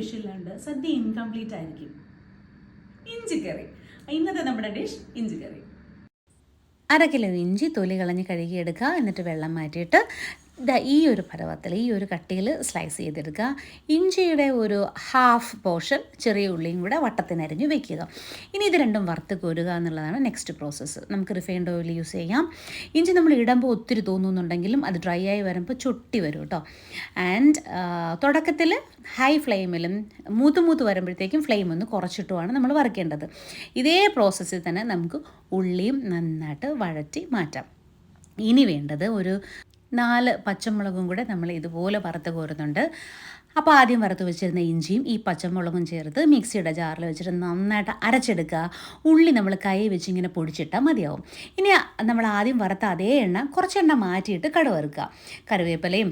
Dish ഇല്ലാണ്ട് സദ്യ incomplete ആയിരിക്കും. ഇഞ്ചിക്കറി ഇന്നത്തെ നമ്മുടെ ഡിഷ് ഇഞ്ചിക്കറി അര കിലോ ഇഞ്ചി തൊലി കളഞ്ഞ് കഴുകിയെടുക്കുക. എന്നിട്ട് വെള്ളം മാറ്റിയിട്ട് ദാ ഈ ഒരു പരുവത്തിൽ ഈ ഒരു കട്ടിയിൽ സ്ലൈസ് ചെയ്തെടുക്കുക. ഇഞ്ചിയുടെ ഒരു ഹാഫ് പോർഷൻ ചെറിയ ഉള്ളിയും കൂടെ വട്ടത്തിനരിഞ്ഞ് വെക്കുക. ഇനി ഇത് രണ്ടും വറുത്ത് കോരുക എന്നുള്ളതാണ് നെക്സ്റ്റ് പ്രോസസ്സ് നമുക്ക് റിഫൈൻഡ് ഓയിൽ യൂസ് ചെയ്യാം. ഇഞ്ചി നമ്മൾ ഇടുമ്പോൾ ഒത്തിരി തോന്നുന്നുണ്ടെങ്കിലും അത് ഡ്രൈ ആയി വരുമ്പോൾ ചുട്ടി വരും കേട്ടോ ആൻഡ് തുടക്കത്തിൽ ഹൈ ഫ്ലെയിമിലും മൂത്ത് മൂത്ത് വരുമ്പോഴത്തേക്കും ഫ്ലെയിം ഒന്ന് കുറച്ചിട്ടുമാണ് നമ്മൾ വറുക്കേണ്ടത്. ഇതേ പ്രോസസ്സിൽ തന്നെ നമുക്ക് ഉള്ളിയും നന്നായിട്ട് വഴറ്റി മാറ്റാം. ഇനി വേണ്ടത് ഒരു നാല് പച്ചമുളകും കൂടെ നമ്മൾ ഇതുപോലെ വറുത്ത് കോരുന്നുണ്ട്. അപ്പോൾ ആദ്യം വറുത്ത് വെച്ചിരുന്ന ഇഞ്ചിയും ഈ പച്ചമുളകും ചേർത്ത് മിക്സിയുടെ ജാറിൽ വെച്ചിട്ട് നന്നായിട്ട് അരച്ചെടുക്കുക. ഉള്ളി നമ്മൾ കൈ വെച്ച് ഇങ്ങനെ പൊടിച്ചിട്ടാൽ മതിയാവും. ഇനി നമ്മൾ ആദ്യം വറുത്ത അതേ എണ്ണ കുറച്ച് എണ്ണ മാറ്റിയിട്ട് കടുവറുക്കുക കറിവേപ്പിലയും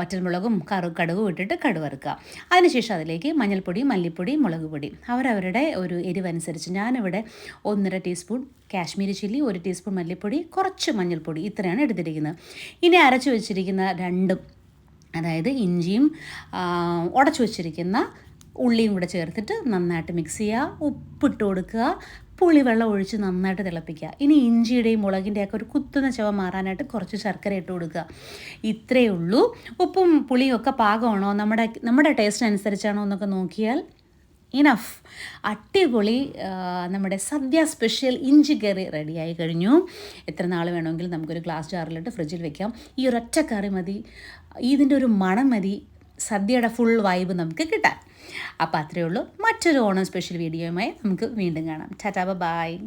വറ്റൽമുളകും കറു കടുകും ഇട്ടിട്ട് കടുവറുക്കുക അതിനുശേഷം അതിലേക്ക് മഞ്ഞൾപ്പൊടി മല്ലിപ്പൊടി മുളക് പൊടി. അവരവരുടെ ഒരു എരിവനുസരിച്ച് ഞാനിവിടെ ഒന്നര ടീസ്പൂൺ കാശ്മീരി ചില്ലി ഒരു ടീസ്പൂൺ മല്ലിപ്പൊടി കുറച്ച് മഞ്ഞൾപ്പൊടി ഇത്രയാണ് എടുത്തിരിക്കുന്നത്. ഇനി അരച്ചു വെച്ചിരിക്കുന്ന രണ്ടും അതായത് ഇഞ്ചിയും ഉടച്ചു വെച്ചിരിക്കുന്ന ഉള്ളിയും കൂടെ ചേർത്തിട്ട് നന്നായിട്ട് മിക്സ് ചെയ്യുക. ഉപ്പിട്ട് കൊടുക്കുക. പുളിവെള്ളം ഒഴിച്ച് നന്നായിട്ട് തിളപ്പിക്കുക. ഇനി ഇഞ്ചിയുടെയും മുളകിന്റെയൊക്കെ ഒരു കുത്തുന്ന ചവ മാറാനായിട്ട് കുറച്ച് ശർക്കര ഇട്ട് കൊടുക്കുക. ഇത്രയേ ഉള്ളൂ. ഉപ്പും പുളിയും ഒക്കെ പാകമാണോ? നമ്മുടെ നമ്മുടെ ടേസ്റ്റ് അനുസരിച്ചാണോ എന്നൊക്കെ നോക്കിയാൽ ഇനഫ് അടിപൊളി നമ്മുടെ സദ്യ സ്പെഷ്യൽ ഇഞ്ചി കറി റെഡിയായി കഴിഞ്ഞു. എത്ര നാൾ വേണമെങ്കിലും നമുക്കൊരു ഗ്ലാസ് ജാറിലിട്ട് ഫ്രിഡ്ജിൽ വെക്കാം. ഈ ഒരൊറ്റ കറി മതി. ഇതിന്റെ ഒരു മണം മതി. സദ്യയുടെ ഫുൾ വൈബ് നമുക്ക് കിട്ടാൻ. അപ്പോൾ അത്രയേ ഉള്ളൂ. മറ്റൊരു ഓണം സ്പെഷ്യൽ വീഡിയോയുമായി നമുക്ക് വീണ്ടും കാണാം. Tata bye.